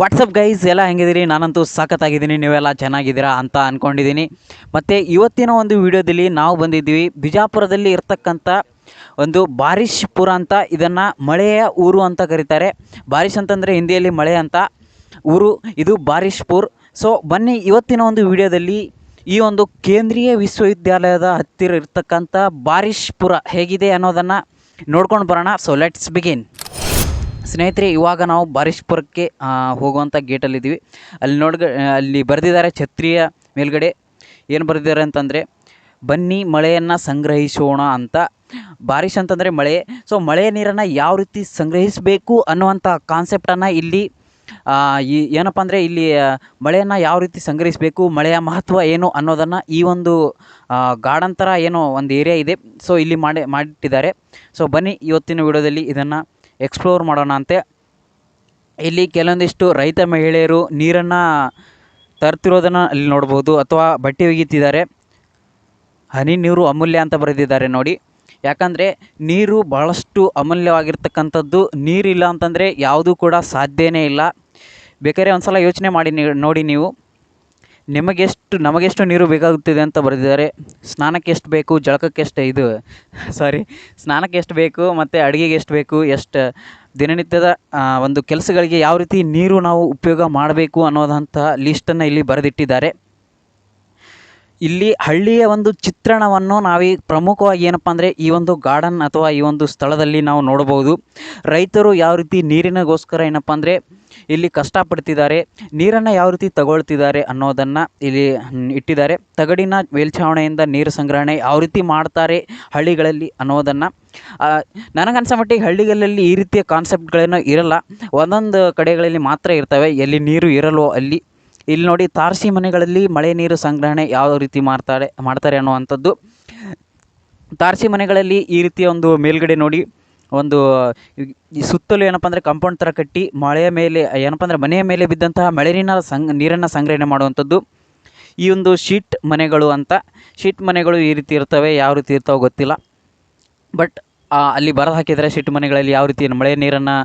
WhatsApp guys ಎಲ್ಲ ಹೆಂಗಿದ್ದೀರಿ? ನಾನಂತೂ ಸಖತ್ತಾಗಿದ್ದೀನಿ. ನೀವೆಲ್ಲ ಚೆನ್ನಾಗಿದ್ದೀರಾ ಅಂತ ಅಂದ್ಕೊಂಡಿದ್ದೀನಿ ಮತ್ತು ಇವತ್ತಿನ ಒಂದು ವಿಡಿಯೋದಲ್ಲಿ ನಾವು ಬಂದಿದ್ದೀವಿ. ಬಿಜಾಪುರದಲ್ಲಿ ಇರ್ತಕ್ಕಂಥ ಒಂದು ಬಾರಿಶ್ಪುರ ಅಂತ ಇದನ್ನು ಮಳೆಯ ಊರು ಅಂತ ಕರೀತಾರೆ. ಬಾರಿಶ್ ಅಂತಂದರೆ ಹಿಂದಿಯಲ್ಲಿ ಮಳೆ ಅಂತ ಊರು. ಇದು ಬಾರಿಶ್ಪುರ್. ಸೊ ಬನ್ನಿ ಇವತ್ತಿನ ಒಂದು ವಿಡಿಯೋದಲ್ಲಿ ಈ ಒಂದು ಕೇಂದ್ರೀಯ ವಿಶ್ವವಿದ್ಯಾಲಯದ ಹತ್ತಿರ ಇರ್ತಕ್ಕಂಥ ಬಾರಿಶ್ಪುರ ಹೇಗಿದೆ ಅನ್ನೋದನ್ನು ನೋಡ್ಕೊಂಡು ಬರೋಣ. ಸೊ ಲೆಟ್ಸ್ ಬಿಗಿನ್ ಸ್ನೇಹಿತರೆ, ಇವಾಗ ನಾವು ಬಾರಿಶ್ಪುರಕ್ಕೆ ಹೋಗುವಂಥ ಗೇಟಲ್ಲಿದ್ದೀವಿ. ಅಲ್ಲಿ ನೋಡ್ಗ, ಅಲ್ಲಿ ಬರೆದಿದ್ದಾರೆ ಛತ್ರಿಯ ಮೇಲ್ಗಡೆ. ಏನು ಬರೆದಿದ್ದಾರೆ ಅಂತಂದರೆ, ಬನ್ನಿ ಮಳೆಯನ್ನು ಸಂಗ್ರಹಿಸೋಣ ಅಂತ. ಬಾರಿಶ್ ಅಂತಂದರೆ ಮಳೆ. ಸೊ ಮಳೆಯ ನೀರನ್ನು ಯಾವ ರೀತಿ ಸಂಗ್ರಹಿಸಬೇಕು ಅನ್ನುವಂಥ ಕಾನ್ಸೆಪ್ಟನ್ನು ಇಲ್ಲಿ ಈ, ಏನಪ್ಪ ಅಂದರೆ ಇಲ್ಲಿ ಮಳೆಯನ್ನು ಯಾವ ರೀತಿ ಸಂಗ್ರಹಿಸಬೇಕು, ಮಳೆಯ ಮಹತ್ವ ಏನು ಅನ್ನೋದನ್ನು ಈ ಒಂದು ಗಾರ್ಡನ್ ಥರ ಏನೋ ಒಂದು ಏರಿಯಾ ಇದೆ. ಸೊ ಇಲ್ಲಿ ಮಾಡಿ, ಮಾಡಿಟ್ಟಿದ್ದಾರೆ. ಸೊ ಬನ್ನಿ, ಇವತ್ತಿನ ವಿಡಿಯೋದಲ್ಲಿ ಇದನ್ನು ಎಕ್ಸ್ಪ್ಲೋರ್ ಮಾಡೋಣ ಅಂತೆ. ಇಲ್ಲಿ ಕೆಲವೊಂದಿಷ್ಟು ರೈತ ಮಹಿಳೆಯರು ನೀರನ್ನು ತರ್ತಿರೋದನ್ನು ಅಲ್ಲಿ ನೋಡ್ಬೋದು ಅಥವಾ ಬಟ್ಟೆ ಒಗಿತಿದ್ದಾರೆ ಹನಿ ನೀರು ಅಮೂಲ್ಯ ಅಂತ ಬರೆದಿದ್ದಾರೆ ನೋಡಿ. ಯಾಕಂದರೆ ನೀರು ಭಾಳಷ್ಟು ಅಮೂಲ್ಯವಾಗಿರ್ತಕ್ಕಂಥದ್ದು, ನೀರಿಲ್ಲ ಅಂತಂದರೆ ಯಾವುದೂ ಕೂಡ ಸಾಧ್ಯವೇ ಇಲ್ಲ. ಬೇಕಾದ್ರೆ ಒಂದು ಸಲ ಯೋಚನೆ ಮಾಡಿ ನೋಡಿ ನೀವು. ನಿಮಗೆಷ್ಟು, ನಮಗೆಷ್ಟು ನೀರು ಬೇಕಾಗುತ್ತಿದೆ ಅಂತ ಬರೆದಿದ್ದಾರೆ. ಸ್ನಾನಕ್ಕೆ ಎಷ್ಟು ಬೇಕು, ಜಳಕಕ್ಕೆ ಎಷ್ಟು, ಇದು ಸಾರಿ ಸ್ನಾನಕ್ಕೆ ಎಷ್ಟು ಬೇಕು, ಮತ್ತು ಅಡುಗೆಗೆ ಎಷ್ಟು ಬೇಕು, ಎಷ್ಟು, ದಿನನಿತ್ಯದ ಒಂದು ಕೆಲಸಗಳಿಗೆ ಯಾವ ರೀತಿ ನೀರು ನಾವು ಉಪಯೋಗ ಮಾಡಬೇಕು ಅನ್ನೋದಂತಹ ಲೀಸ್ಟನ್ನು ಇಲ್ಲಿ ಬರೆದಿಟ್ಟಿದ್ದಾರೆ. ಇಲ್ಲಿ ಹಳ್ಳಿಯ ಒಂದು ಚಿತ್ರಣವನ್ನು ನಾವೀ ಪ್ರಮುಖವಾಗಿ ಏನಪ್ಪ ಅಂದರೆ ಈ ಒಂದು ಗಾರ್ಡನ್ ಅಥವಾ ಈ ಒಂದು ಸ್ಥಳದಲ್ಲಿ ನಾವು ನೋಡಬಹುದು. ರೈತರು ಯಾವ ರೀತಿ ನೀರಿನಗೋಸ್ಕರ ಏನಪ್ಪ ಅಂದರೆ ಇಲ್ಲಿ ಕಷ್ಟಪಡ್ತಿದ್ದಾರೆ, ನೀರನ್ನು ಯಾವ ರೀತಿ ತಗೊಳ್ತಿದ್ದಾರೆ ಅನ್ನೋದನ್ನು ಇಲ್ಲಿ ಇಟ್ಟಿದ್ದಾರೆ. ತಗಡಿನ ಮೇಲ್ಛಾವಣಿಯಿಂದ ನೀರು ಸಂಗ್ರಹಣೆ ಯಾವ ರೀತಿ ಮಾಡ್ತಾರೆ ಹಳ್ಳಿಗಳಲ್ಲಿ ಅನ್ನೋದನ್ನು ನನಗನ್ಸೋ ಮಟ್ಟಿಗೆ ಹಳ್ಳಿಗಳಲ್ಲಿ ಈ ರೀತಿಯ ಕಾನ್ಸೆಪ್ಟ್ಗಳೇನೋ ಇರಲ್ಲ. ಒಂದೊಂದು ಕಡೆಗಳಲ್ಲಿ ಮಾತ್ರ ಇರ್ತವೆ, ಎಲ್ಲಿ ನೀರು ಇರಲ್ವೋ ಅಲ್ಲಿ. ಇಲ್ಲಿ ನೋಡಿ ತಾರಸಿ ಮನೆಗಳಲ್ಲಿ ಮಳೆ ನೀರು ಸಂಗ್ರಹಣೆ ಯಾವ ರೀತಿ ಮಾಡ್ತಾರೆ ಮಾಡ್ತಾರೆ ಅನ್ನುವಂಥದ್ದು. ತಾರಸಿ ಮನೆಗಳಲ್ಲಿ ಈ ರೀತಿಯ ಒಂದು ಮೇಲ್ಗಡೆ ನೋಡಿ, ಒಂದು ಸುತ್ತಲೂ ಏನಪ್ಪ ಅಂದರೆ ಕಾಂಪೌಂಡ್ ಥರ ಕಟ್ಟಿ ಮಳೆಯ ಮೇಲೆ, ಏನಪ್ಪ ಅಂದರೆ ಮನೆಯ ಮೇಲೆ ಬಿದ್ದಂತಹ ಮಳೆ ನೀರಿನ ನೀರನ್ನು ಸಂಗ್ರಹಣೆ ಮಾಡುವಂಥದ್ದು. ಈ ಒಂದು ಶೀಟ್ ಮನೆಗಳು ಅಂತ, ಶೀಟ್ ಮನೆಗಳು ಈ ರೀತಿ ಇರ್ತವೆ, ಯಾವ ರೀತಿ ಇರ್ತಾವೆ ಗೊತ್ತಿಲ್ಲ. ಬಟ್ ಅಲ್ಲಿ ಬರದು ಹಾಕಿದರೆ ಶೀಟ್ ಮನೆಗಳಲ್ಲಿ ಯಾವ ರೀತಿ ಮಳೆ ನೀರನ್ನು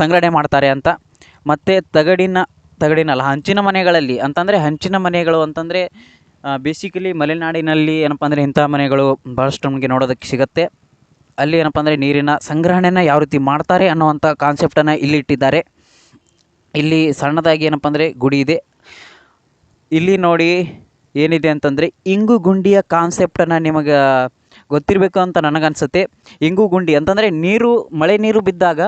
ಸಂಗ್ರಹಣೆ ಮಾಡ್ತಾರೆ ಅಂತ. ಮತ್ತು ತಗಡಿನ ತಗಡಿನಲ್ಲ ಹಂಚಿನ ಮನೆಗಳಲ್ಲಿ, ಅಂತಂದರೆ ಹಂಚಿನ ಮನೆಗಳು ಅಂತಂದರೆ ಬೇಸಿಕಲಿ ಮಲೆನಾಡಿನಲ್ಲಿ ಏನಪ್ಪ ಅಂದರೆ ಇಂಥ ಮನೆಗಳು ಭಾಳಷ್ಟು ನಮಗೆ ನೋಡೋದಕ್ಕೆ ಸಿಗುತ್ತೆ. ಅಲ್ಲಿ ಏನಪ್ಪ ಅಂದರೆ ನೀರಿನ ಸಂಗ್ರಹಣೆನ ಯಾವ ರೀತಿ ಮಾಡ್ತಾರೆ ಅನ್ನುವಂಥ ಕಾನ್ಸೆಪ್ಟನ್ನು ಇಲ್ಲಿ ಇಟ್ಟಿದ್ದಾರೆ. ಇಲ್ಲಿ ಸಣ್ಣದಾಗಿ ಏನಪ್ಪ ಅಂದರೆ ಗುಡಿ ಇದೆ. ಇಲ್ಲಿ ನೋಡಿ ಏನಿದೆ ಅಂತಂದರೆ ಇಂಗು ಗುಂಡಿಯ ಕಾನ್ಸೆಪ್ಟನ್ನು ನಿಮಗೆ ಗೊತ್ತಿರಬೇಕು ಅಂತ ನನಗನ್ಸುತ್ತೆ. ಇಂಗು ಗುಂಡಿ ಅಂತಂದರೆ ನೀರು, ಮಳೆ ನೀರು ಬಿದ್ದಾಗ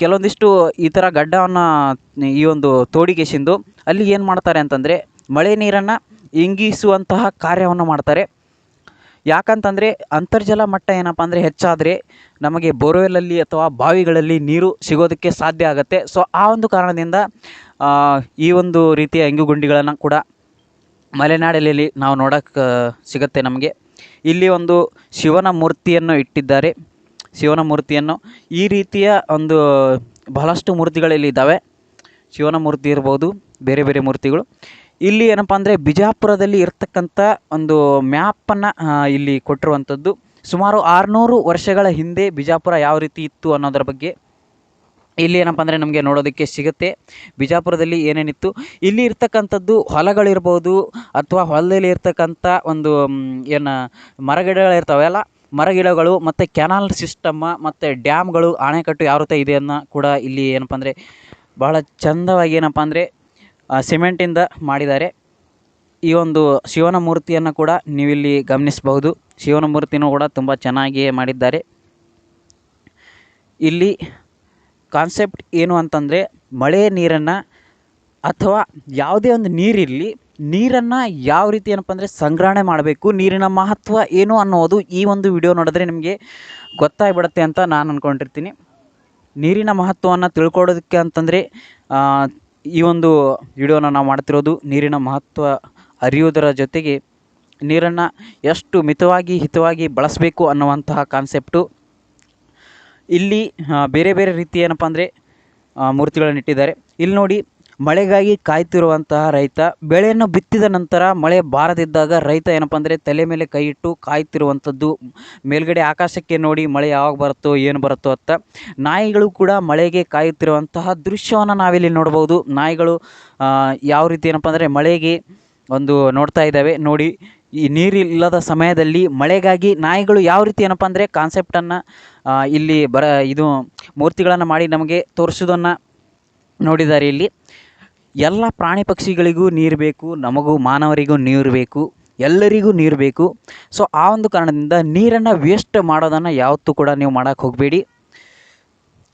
ಕೆಲವೊಂದಿಷ್ಟು ಈ ಥರ ಗಡ್ಡವನ್ನು ಈ ಒಂದು ತೋಡಿಗೆಸಿಂದು ಅಲ್ಲಿ ಏನು ಮಾಡ್ತಾರೆ ಅಂತಂದರೆ ಮಳೆ ನೀರನ್ನು ಇಂಗಿಸುವಂತಹ ಕಾರ್ಯವನ್ನು ಮಾಡ್ತಾರೆ. ಯಾಕಂತಂದರೆ ಅಂತರ್ಜಲ ಮಟ್ಟ ಏನಪ್ಪ ಅಂದರೆ ಹೆಚ್ಚಾದರೆ ನಮಗೆ ಬೋರ್ವೆಲಲ್ಲಿ ಅಥವಾ ಬಾವಿಗಳಲ್ಲಿ ನೀರು ಸಿಗೋದಕ್ಕೆ ಸಾಧ್ಯ ಆಗುತ್ತೆ. ಸೊ ಆ ಒಂದು ಕಾರಣದಿಂದ ಈ ಒಂದು ರೀತಿಯ ಇಂಗುಗುಂಡಿಗಳನ್ನು ಕೂಡ ಮಲೆನಾಡಲ್ಲಿ ನಾವು ನೋಡೋಕ್ಕೆ ಸಿಗುತ್ತೆ ನಮಗೆ. ಇಲ್ಲಿ ಒಂದು ಶಿವನ ಮೂರ್ತಿಯನ್ನು ಇಟ್ಟಿದ್ದಾರೆ. ಶಿವನ ಮೂರ್ತಿಯನ್ನು ಈ ರೀತಿಯ ಒಂದು ಬಹಳಷ್ಟು ಮೂರ್ತಿಗಳಲ್ಲಿ ಇದ್ದಾವೆ. ಶಿವನ ಮೂರ್ತಿ ಇರ್ಬೋದು, ಬೇರೆ ಬೇರೆ ಮೂರ್ತಿಗಳು. ಇಲ್ಲಿ ಏನಪ್ಪ ಅಂದರೆ ಬಿಜಾಪುರದಲ್ಲಿ ಇರತಕ್ಕಂಥ ಒಂದು ಮ್ಯಾಪನ್ನು ಇಲ್ಲಿ ಕೊಟ್ಟಿರುವಂಥದ್ದು. ಸುಮಾರು ಆರುನೂರು ವರ್ಷಗಳ ಹಿಂದೆ ಬಿಜಾಪುರ ಯಾವ ರೀತಿ ಇತ್ತು ಅನ್ನೋದರ ಬಗ್ಗೆ ಇಲ್ಲಿ ಏನಪ್ಪ ಅಂದರೆ ನಮಗೆ ನೋಡೋದಕ್ಕೆ ಸಿಗುತ್ತೆ. ಬಿಜಾಪುರದಲ್ಲಿ ಏನೇನಿತ್ತು? ಇಲ್ಲಿ ಇರ್ತಕ್ಕಂಥದ್ದು ಹೊಲಗಳಿರ್ಬೋದು ಅಥವಾ ಹೊಲದಲ್ಲಿ ಇರ್ತಕ್ಕಂಥ ಒಂದು ಏನು ಮರಗಿಡಗಳಿರ್ತಾವೆಲ್ಲ ಮರಗಿಡಗಳು ಮತ್ತು ಕೆನಾಲ್ ಸಿಸ್ಟಮ್ಮ ಮತ್ತು ಡ್ಯಾಮ್ಗಳು ಅಣೆಕಟ್ಟು ಯಾವ ರೀತಿ ಇದೆ ಅನ್ನೋ ಕೂಡ ಇಲ್ಲಿ ಏನಪ್ಪ ಅಂದರೆ ಬಹಳ ಚಂದವಾಗಿ ಏನಪ್ಪ ಅಂದರೆ ಸಿಮೆಂಟಿಂದ ಮಾಡಿದ್ದಾರೆ. ಈ ಒಂದು ಶಿವನ ಮೂರ್ತಿಯನ್ನು ಕೂಡ ನೀವಿಲ್ಲಿ ಗಮನಿಸಬಹುದು. ಶಿವನ ಮೂರ್ತಿನೂ ಕೂಡ ತುಂಬ ಚೆನ್ನಾಗಿಯೇ ಮಾಡಿದ್ದಾರೆ. ಇಲ್ಲಿ ಕಾನ್ಸೆಪ್ಟ್ ಏನು ಅಂತಂದರೆ ಮಳೆ ನೀರನ್ನು ಅಥವಾ ಯಾವುದೇ ಒಂದು ನೀರಿರಲಿ ನೀರನ್ನು ಯಾವ ರೀತಿ ಏನಪ್ಪ ಅಂದರೆ ಸಂಗ್ರಹಣೆ ಮಾಡಬೇಕು, ನೀರಿನ ಮಹತ್ವ ಏನು ಅನ್ನೋದು ಈ ಒಂದು ವಿಡಿಯೋ ನೋಡಿದ್ರೆ ನಿಮಗೆ ಗೊತ್ತಾಗ್ಬಿಡುತ್ತೆ ಅಂತ ನಾನು ಅಂದ್ಕೊಂಡಿರ್ತೀನಿ ನೀರಿನ ಮಹತ್ವವನ್ನು ತಿಳ್ಕೊಳ್ಳೋದಕ್ಕೆ ಅಂತಂದರೆ ಈ ಒಂದು ವಿಡಿಯೋನ ನಾವು ಮಾಡ್ತಿರೋದು ನೀರಿನ ಮಹತ್ವ ಅರಿಯೋದರ ಜೊತೆಗೆ ನೀರನ್ನು ಎಷ್ಟು ಮಿತವಾಗಿ, ಹಿತವಾಗಿ ಬಳಸಬೇಕು ಅನ್ನುವಂತಹ ಕಾನ್ಸೆಪ್ಟು ಇಲ್ಲಿ ಬೇರೆ ಬೇರೆ ರೀತಿ ಏನಪ್ಪ ಅಂದರೆ ಮೂರ್ತಿಗಳನ್ನು ಇಟ್ಟಿದ್ದಾರೆ. ಇಲ್ಲಿ ನೋಡಿ, ಮಳೆಗಾಗಿ ಕಾಯ್ತಿರುವಂತಹ ರೈತ, ಬೆಳೆಯನ್ನು ಬಿತ್ತಿದ ನಂತರ ಮಳೆ ಬಾರದಿದ್ದಾಗ ರೈತ ಏನಪ್ಪ ಅಂದರೆ ತಲೆ ಮೇಲೆ ಕೈ ಇಟ್ಟು ಕಾಯ್ತಿರುವಂಥದ್ದು. ಮೇಲ್ಗಡೆ ಆಕಾಶಕ್ಕೆ ನೋಡಿ ಮಳೆ ಯಾವಾಗ ಬರುತ್ತೋ, ಏನು ಬರುತ್ತೋ ಅಂತ. ನಾಯಿಗಳು ಕೂಡ ಮಳೆಗೆ ಕಾಯುತ್ತಿರುವಂತಹ ದೃಶ್ಯವನ್ನು ನಾವಿಲ್ಲಿ ನೋಡ್ಬೋದು. ನಾಯಿಗಳು ಯಾವ ರೀತಿ ಏನಪ್ಪ ಅಂದರೆ ಮಳೆಗೆ ಒಂದು ನೋಡ್ತಾ ಇದ್ದಾವೆ. ನೋಡಿ, ಈ ನೀರಿಲ್ಲದ ಸಮಯದಲ್ಲಿ ಮಳೆಗಾಗಿ ನಾಯಿಗಳು ಯಾವ ರೀತಿ ಏನಪ್ಪ ಅಂದರೆ ಕಾನ್ಸೆಪ್ಟನ್ನು ಇಲ್ಲಿ ಬರ, ಇದು ಮೂರ್ತಿಗಳನ್ನು ಮಾಡಿ ನಮಗೆ ತೋರಿಸೋದನ್ನು ನೋಡಿದ್ದಾರೆ ಇಲ್ಲಿ. ಎಲ್ಲ ಪ್ರಾಣಿ ಪಕ್ಷಿಗಳಿಗೂ ನೀರು ಬೇಕು, ನಮಗೂ ಮಾನವರಿಗೂ ನೀರು ಬೇಕು, ಎಲ್ಲರಿಗೂ ನೀರು ಬೇಕು. ಸೊ ಆ ಒಂದು ಕಾರಣದಿಂದ ನೀರನ್ನು ವೇಸ್ಟ್ ಮಾಡೋದನ್ನು ಯಾವತ್ತೂ ಕೂಡ ನೀವು ಮಾಡೋಕ್ಕೆ ಹೋಗಬೇಡಿ.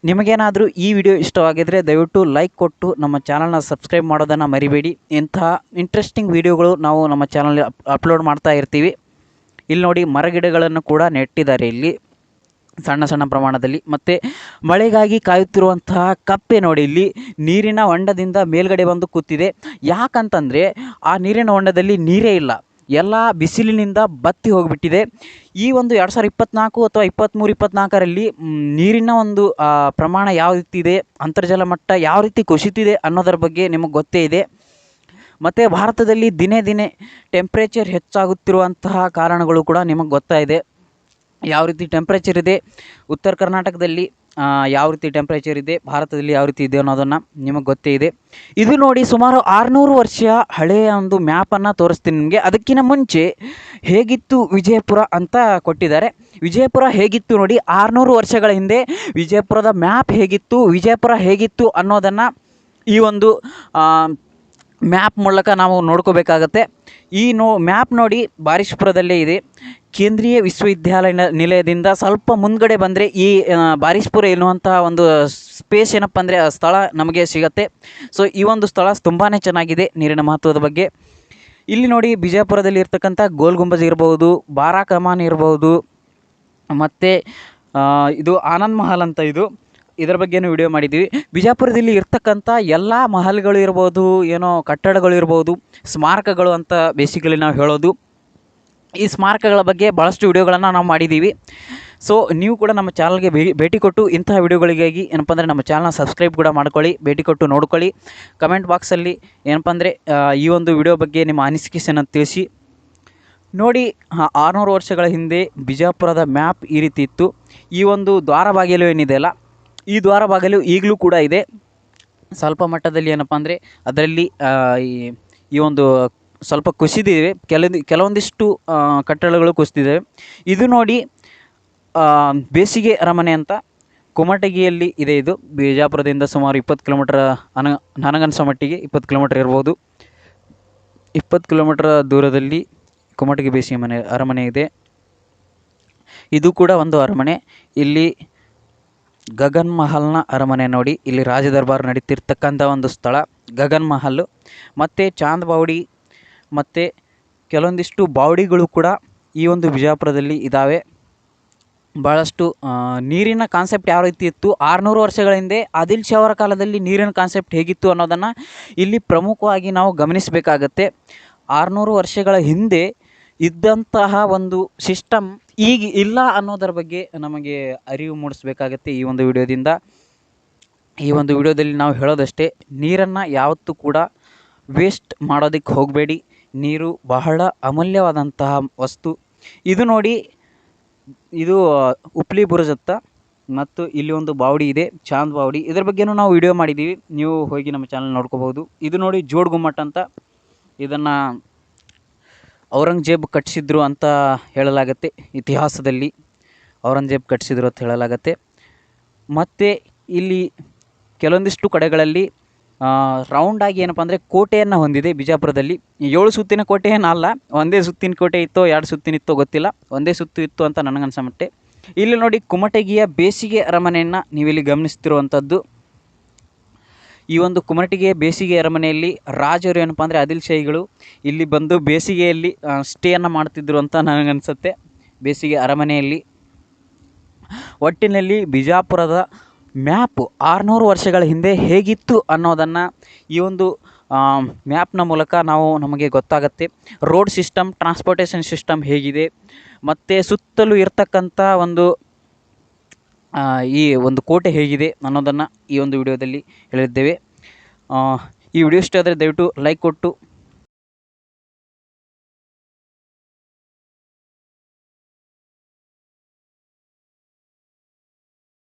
ನಿಮಗೇನಾದರೂ ಈ ವಿಡಿಯೋ ಇಷ್ಟವಾಗಿದ್ದರೆ ದಯವಿಟ್ಟು ಲೈಕ್ ಕೊಟ್ಟು ನಮ್ಮ ಚಾನಲ್ನ ಸಬ್ಸ್ಕ್ರೈಬ್ ಮಾಡೋದನ್ನು ಮರಿಬೇಡಿ. ಇಂತಹ ಇಂಟ್ರೆಸ್ಟಿಂಗ್ ವಿಡಿಯೋಗಳು ನಾವು ನಮ್ಮ ಚಾನಲ್ ಅಪ್ಲೋಡ್ ಮಾಡ್ತಾ ಇರ್ತೀವಿ. ಇಲ್ಲಿ ನೋಡಿ ಮರಗಿಡಗಳನ್ನು ಕೂಡ ನೆಟ್ಟಿದ್ದಾರೆ ಇಲ್ಲಿ. ಸಣ್ಣ ಸಣ್ಣ ಪ್ರಮಾಣದಲ್ಲಿ. ಮತ್ತು ಮಳೆಗಾಗಿ ಕಾಯುತ್ತಿರುವಂತಹ ಕಪ್ಪೆ ನೋಡಿ ಇಲ್ಲಿ ನೀರಿನ ಹೊಂಡದಿಂದ ಮೇಲ್ಗಡೆ ಬಂದು ಕೂತಿದೆ. ಯಾಕಂತಂದರೆ ಆ ನೀರಿನ ಹೊಂಡದಲ್ಲಿ ನೀರೇ ಇಲ್ಲ. ಎಲ್ಲ ಬಿಸಿಲಿನಿಂದ ಬತ್ತಿ ಹೋಗಿಬಿಟ್ಟಿದೆ. ಈ ಒಂದು ಎರಡು ಸಾವಿರದ ಇಪ್ಪತ್ತ್ನಾಲ್ಕು ಅಥವಾ ಇಪ್ಪತ್ತ್ಮೂರು ಇಪ್ಪತ್ತ್ನಾಲ್ಕರಲ್ಲಿ ನೀರಿನ ಒಂದು ಪ್ರಮಾಣ ಯಾವ ರೀತಿ ಇದೆ, ಅಂತರ್ಜಲ ಮಟ್ಟ ಯಾವ ರೀತಿ ಕುಸಿತಿದೆ ಅನ್ನೋದರ ಬಗ್ಗೆ ನಿಮಗೆ ಗೊತ್ತೇ ಇದೆ. ಮತ್ತು ಭಾರತದಲ್ಲಿ ದಿನೇ ದಿನೇ ಟೆಂಪ್ರೇಚರ್ ಹೆಚ್ಚಾಗುತ್ತಿರುವಂತಹ ಕಾರಣಗಳು ಕೂಡ ನಿಮಗೆ ಗೊತ್ತಾಯಿದೆ ಯಾವ ರೀತಿ ಟೆಂಪ್ರೇಚರ್ ಇದೆ? ಉತ್ತರ ಕರ್ನಾಟಕದಲ್ಲಿ ಯಾವ ರೀತಿ ಟೆಂಪ್ರೇಚರ್ ಇದೆ? ಭಾರತದಲ್ಲಿ ಯಾವ ರೀತಿ ಇದೆ ಅನ್ನೋದನ್ನು ನಿಮಗೆ ಗೊತ್ತೇ ಇದೆ. ಇದು ನೋಡಿ ಸುಮಾರು ಆರುನೂರು ವರ್ಷ ಹಳೆಯ ಒಂದು ಮ್ಯಾಪನ್ನು ತೋರಿಸ್ತೀನಿ ನಿಮಗೆ. ಅದಕ್ಕಿಂತ ಮುಂಚೆ ಹೇಗಿತ್ತು ವಿಜಯಪುರ ಅಂತ ಕೊಟ್ಟಿದ್ದಾರೆ. ವಿಜಯಪುರ ಹೇಗಿತ್ತು ನೋಡಿ, ಆರುನೂರು ವರ್ಷಗಳ ಹಿಂದೆ ವಿಜಯಪುರದ ಮ್ಯಾಪ್ ಹೇಗಿತ್ತು, ವಿಜಯಪುರ ಹೇಗಿತ್ತು ಅನ್ನೋದನ್ನು ಈ ಒಂದು ಮ್ಯಾಪ್ ಮೂಲಕ ನಾವು ನೋಡ್ಕೋಬೇಕಾಗತ್ತೆ. ಈ ನೋ, ಮ್ಯಾಪ್ ನೋಡಿ ಬಾರಿಶ್ಪುರದಲ್ಲೇ ಇದೆ. ಕೇಂದ್ರೀಯ ವಿಶ್ವವಿದ್ಯಾಲಯ ನಿಲಯದಿಂದ ಸ್ವಲ್ಪ ಮುಂದ್ಗಡೆ ಬಂದರೆ ಈ ಬಾರಿಸ್ಪುರ ಎನ್ನುವಂತಹ ಒಂದು ಸ್ಪೇಸ್ ಏನಪ್ಪ ಅಂದರೆ ಆ ಸ್ಥಳ ನಮಗೆ ಸಿಗತ್ತೆ. ಸೊ, ಈ ಒಂದು ಸ್ಥಳ ತುಂಬಾ ಚೆನ್ನಾಗಿದೆ ನೀರಿನ ಮಹತ್ವದ ಬಗ್ಗೆ. ಇಲ್ಲಿ ನೋಡಿ ಬಿಜಾಪುರದಲ್ಲಿ ಇರ್ತಕ್ಕಂಥ ಗೋಲ್ ಗುಂಬಜ್ ಇರ್ಬೋದು ಬಾರಾ ಕಮಾನ್ ಇರ್ಬೋದು, ಮತ್ತು ಇದು ಆನಂದ್ ಮಹಲ್ ಅಂತ ಇದು. ಇದರ ಬಗ್ಗೆನೂ ವಿಡಿಯೋ ಮಾಡಿದ್ದೀವಿ ಬಿಜಾಪುರದಲ್ಲಿ ಇರ್ತಕ್ಕಂಥ ಎಲ್ಲ ಮಹಲ್ಗಳು ಇರ್ಬೋದು, ಏನೋ ಕಟ್ಟಡಗಳು ಇರ್ಬೋದು, ಸ್ಮಾರಕಗಳು ಅಂತ ಬೇಸಿಕಲಿ ನಾವು ಹೇಳೋದು. ಈ ಸ್ಮಾರಕಗಳ ಬಗ್ಗೆ ಭಾಳಷ್ಟು ವಿಡಿಯೋಗಳನ್ನು ನಾವು ಮಾಡಿದ್ದೀವಿ ಸೊ ನೀವು ಕೂಡ ನಮ್ಮ ಚಾನಲ್ಗೆ ಭೇಟಿ ಕೊಟ್ಟು ಇಂತಹ ವಿಡಿಯೋಗಳಿಗಾಗಿ ಏನಪ್ಪ ಅಂದರೆ ನಮ್ಮ ಚಾನಲ್ನ ಸಬ್ಸ್ಕ್ರೈಬ್ ಕೂಡ ಮಾಡ್ಕೊಳ್ಳಿ, ಭೇಟಿ ಕೊಟ್ಟು ನೋಡ್ಕೊಳ್ಳಿ. ಕಮೆಂಟ್ ಬಾಕ್ಸಲ್ಲಿ ಏನಪ್ಪ ಅಂದರೆ ಈ ಒಂದು ವಿಡಿಯೋ ಬಗ್ಗೆ ನಿಮ್ಮ ಅನಿಸಿಕೆಯನ್ನು ತಿಳಿಸಿ. ನೋಡಿ ಆರುನೂರು ವರ್ಷಗಳ ಹಿಂದೆ ಬಿಜಾಪುರದ ಮ್ಯಾಪ್ ಈ ರೀತಿ ಇತ್ತು. ಈ ಒಂದು ದ್ವಾರ ಬಾಗಿಲು ಏನಿದೆ ಅಲ್ಲ ಈ ದ್ವಾರ ಬಾಗಿಲು ಈಗಲೂ ಕೂಡ ಇದೆ. ಸ್ವಲ್ಪ ಮಟ್ಟದಲ್ಲಿ ಏನಪ್ಪ ಅಂದರೆ ಅದರಲ್ಲಿ ಈ ಒಂದು ಸ್ವಲ್ಪ ಕುಸಿದಿದೆ. ಕೆಲವೊಂದು ಕೆಲವೊಂದಿಷ್ಟು ಕಟ್ಟಡಗಳು ಕುಸಿದಿದ್ದಾವೆ ಇದು ನೋಡಿ ಬೇಸಿಗೆ ಅರಮನೆ ಅಂತ ಕುಮಟಗಿಯಲ್ಲಿ ಇದೆ ಇದು. ಬಿಜಾಪುರದಿಂದ ಸುಮಾರು ಇಪ್ಪತ್ತು ಕಿಲೋಮೀಟ್ರ್ ಅನ, ನನಗನ್ಸೋ ಮಟ್ಟಿಗೆ ಇಪ್ಪತ್ತು ಕಿಲೋಮೀಟ್ರ್ ಇರ್ಬೋದು. ಇಪ್ಪತ್ತು ಕಿಲೋಮೀಟ್ರ್ ದೂರದಲ್ಲಿ ಕುಮಟಗಿ ಬೇಸಿಗೆ ಮನೆ, ಅರಮನೆ ಇದೆ. ಇದು ಕೂಡ ಒಂದು ಅರಮನೆ. ಇಲ್ಲಿ ಗಗನ್ ಮಹಲ್ನ ಅರಮನೆ ನೋಡಿ ಇಲ್ಲಿ ರಾಜ ದರ್ಬಾರ್ ನಡೀತಿರ್ತಕ್ಕಂಥ ಒಂದು ಸ್ಥಳ, ಗಗನ್ ಮಹಲ್. ಮತ್ತು ಚಾಂದ್ ಬಾವಡಿ, ಮತ್ತು ಕೆಲವೊಂದಿಷ್ಟು ಬಾವಡಿಗಳು ಕೂಡ ಈ ಒಂದು ಬಿಜಾಪುರದಲ್ಲಿ ಇದ್ದಾವೆ ಭಾಳಷ್ಟು ನೀರಿನ ಕಾನ್ಸೆಪ್ಟ್ ಯಾವ ರೀತಿ ಇತ್ತು? ಆರುನೂರು ವರ್ಷಗಳ ಹಿಂದೆ ಆದಿಲ್ ಶಾ ಅವರ ಕಾಲದಲ್ಲಿ ನೀರಿನ ಕಾನ್ಸೆಪ್ಟ್ ಹೇಗಿತ್ತು ಅನ್ನೋದನ್ನು ಇಲ್ಲಿ ಪ್ರಮುಖವಾಗಿ ನಾವು ಗಮನಿಸಬೇಕಾಗತ್ತೆ. ಆರುನೂರು ವರ್ಷಗಳ ಹಿಂದೆ ಇದ್ದಂತಹ ಒಂದು ಸಿಸ್ಟಮ್ ಈಗ ಇಲ್ಲ ಅನ್ನೋದರ ಬಗ್ಗೆ ನಮಗೆ ಅರಿವು ಮೂಡಿಸ್ಬೇಕಾಗತ್ತೆ ಈ ಒಂದು ವಿಡಿಯೋದಿಂದ. ಈ ಒಂದು ವಿಡಿಯೋದಲ್ಲಿ ನಾವು ಹೇಳೋದಷ್ಟೇ, ನೀರನ್ನು ಯಾವತ್ತೂ ಕೂಡ ವೇಸ್ಟ್ ಮಾಡೋದಕ್ಕೆ ಹೋಗಬೇಡಿ. ನೀರು ಬಹಳ ಅಮೂಲ್ಯವಾದಂತಹ ವಸ್ತು. ಇದು ನೋಡಿ, ಇದು ಉಪ್ಲಿ ಬುರುಜತ್ತ ಮತ್ತು ಇಲ್ಲಿ ಒಂದು ಬಾವಡಿ ಇದೆ, ಚಾಂದ್ ಬಾವಡಿ. ಇದ್ರ ಬಗ್ಗೆನೂ ನಾವು ವಿಡಿಯೋ ಮಾಡಿದ್ದೀವಿ ನೀವು ಹೋಗಿ ನಮ್ಮ ಚಾನಲ್ ನೋಡ್ಕೋಬೋದು ಇದು ನೋಡಿ ಜೋಡ್ ಗುಮ್ಮಟ್ ಅಂತ. ಇದನ್ನು ಔರಂಗಜೇಬ್ ಕಟ್ಟಿಸಿದ್ರು ಅಂತ ಹೇಳಲಾಗತ್ತೆ ಇತಿಹಾಸದಲ್ಲಿ. ಔರಂಗಜೇಬ್ ಕಟ್ಟಿಸಿದ್ರು ಅಂತ ಹೇಳಲಾಗತ್ತೆ. ಮತ್ತು ಇಲ್ಲಿ ಕೆಲವೊಂದಿಷ್ಟು ಕಡೆಗಳಲ್ಲಿ ರೌಂಡಾಗಿ ಏನಪ್ಪ ಅಂದರೆ ಕೋಟೆಯನ್ನು ಹೊಂದಿದೆ ಬಿಜಾಪುರದಲ್ಲಿ. ಏಳು ಸುತ್ತಿನ ಕೋಟೆ ಅಲ್ಲ, ಒಂದೇ ಸುತ್ತಿನ ಕೋಟೆ ಇತ್ತೋ, ಎರಡು ಸುತ್ತಿನ ಇತ್ತೋ ಗೊತ್ತಿಲ್ಲ. ಒಂದೇ ಸುತ್ತು ಇತ್ತು ಅಂತ ನನಗನ್ಸಮಟ್ಟೆ ಇಲ್ಲಿ ನೋಡಿ ಕುಮಟಗಿಯ ಬೇಸಿಗೆ ಅರಮನೆಯನ್ನು ನೀವಿಲ್ಲಿ ಗಮನಿಸ್ತಿರುವಂಥದ್ದು ಈ ಒಂದು ಕುಮಟಿಗೆ ಬೇಸಿಗೆ ಅರಮನೆಯಲ್ಲಿ ರಾಜರು ಏನಪ್ಪ ಅಂದರೆ ಶಾಹಿಗಳು ಇಲ್ಲಿ ಬಂದು ಬೇಸಿಗೆಯಲ್ಲಿ ಸ್ಟೇಯನ್ನು ಮಾಡ್ತಿದ್ರು ಅಂತ ನನಗನ್ಸುತ್ತೆ. ಬೇಸಿಗೆ ಅರಮನೆಯಲ್ಲಿ ಒಟ್ಟಿನಲ್ಲಿ ಬಿಜಾಪುರದ ಮ್ಯಾಪ್ ಆರುನೂರು ವರ್ಷಗಳ ಹಿಂದೆ ಹೇಗಿತ್ತು ಅನ್ನೋದನ್ನು ಈ ಒಂದು ಮ್ಯಾಪ್ನ ಮೂಲಕ ನಾವು ನಮಗೆ ಗೊತ್ತಾಗತ್ತೆ. ರೋಡ್ ಸಿಸ್ಟಮ್, ಟ್ರಾನ್ಸ್ಪೋರ್ಟೇಷನ್ ಸಿಸ್ಟಮ್ ಹೇಗಿದೆ. ಮತ್ತು ಸುತ್ತಲೂ ಇರ್ತಕ್ಕಂಥ ಒಂದು ಈ ಒಂದು ಕೋಟೆ ಹೇಗಿದೆ ಅನ್ನೋದನ್ನು ಈ ಒಂದು ವಿಡಿಯೋದಲ್ಲಿ ಹೇಳಿದ್ದೇವೆ. ಈ ವಿಡಿಯೋ ಇಷ್ಟ ಆದರೆ ದಯವಿಟ್ಟು ಲೈಕ್ ಕೊಟ್ಟು